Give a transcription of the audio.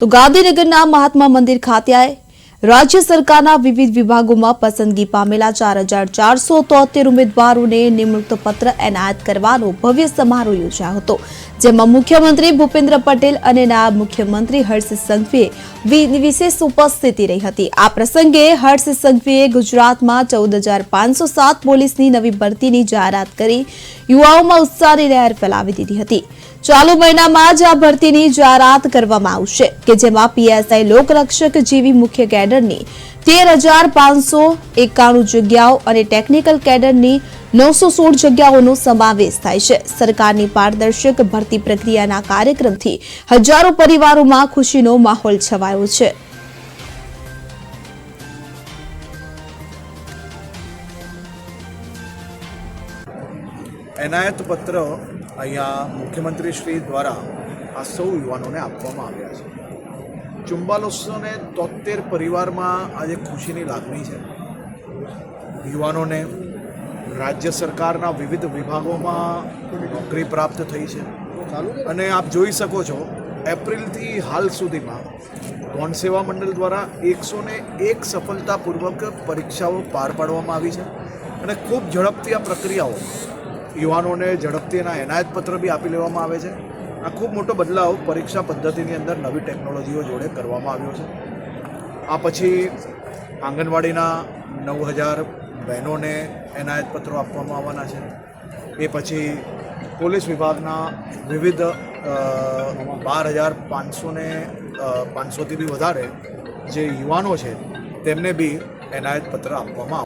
તો ગાંધીનગરના મહાત્મા મંદિર ખાતે રાજ્ય સરકારના વિવિધ વિભાગોમાં પસંદગી પામેલા ચાર હજાર ચારસો તોતેર ઉમેદવારોને નિમણૂક પત્ર એનાયત કરવાનો ભવ્ય સમારોહ યોજાયો હતો. જેમાં મુખ્યમંત્રી ભૂપેન્દ્ર પટેલ અને નાયબ મુખ્યમંત્રી હર્ષ સંઘવીએ વિશેષ ઉપસ્થિતિ રહી હતી. આ પ્રસંગે હર્ષ સંઘવીએ ગુજરાતમાં ચૌદ હજાર પાંચસો સાત પોલીસની નવી ભરતીની જાહેરાત કરી યુવાઓમાં ઉત્સાહની લહેર ફેલાવી દીધી હતી. ચાલુ મહિનામાં જ આ ભરતીની જાહેરાત કરવામાં આવશે, કે જેમાં પીએસઆઈ લોકરક્ષક જેવી મુખ્ય કેડરની તેર હજાર પાંચસો એકાણું જગ્યાઓ અને ટેકનિકલ કેડરની નવસો સોળ જગ્યાઓનો સમાવેશ થાય છે. સરકારની પારદર્શક ભરતી પ્રક્રિયાના કાર્યક્રમથી હજારો પરિવારોમાં ખુશીનો માહોલ છવાયો છે. એનાયત પત્ર અહીંયા મુખ્યમંત્રી શ્રી દ્વારા આ સૌ યુવાનોને આપવામાં આવ્યા છે. ચુંબાલીસો ને તોતેર પરિવારમાં આજે ખુશીની લાગણી છે. યુવાનોને રાજ્ય સરકારના વિવિધ વિભાગોમાં નોકરી પ્રાપ્ત થઈ છે. અને આપ જોઈ શકો છો, એપ્રિલથી હાલ સુધીમાં ગૌણ સેવા મંડળ દ્વારા એકસો ને એક સફળતાપૂર્વક પરીક્ષાઓ પાર પાડવામાં આવી છે. અને ખૂબ ઝડપથી આ પ્રક્રિયાઓ યુવાનોને ઝડપથી એના એનાયત પત્ર બી આપી લેવામાં આવે છે. આ ખૂબ મોટો બદલાવ પરીક્ષા પદ્ધતિની અંદર નવી ટેકનોલોજીઓ જોડે કરવામાં આવ્યો છે. આ પછી આંગણવાડીના નવ હજાર બહેનોને એનાયત પત્રો આપવામાં આવવાના છે. એ પછી પોલીસ વિભાગના વિવિધ બાર હજાર પાંચસો ને પાંચસોથી બી વધારે જે યુવાનો છે, તેમને બી એનાયત પત્ર આપવામાં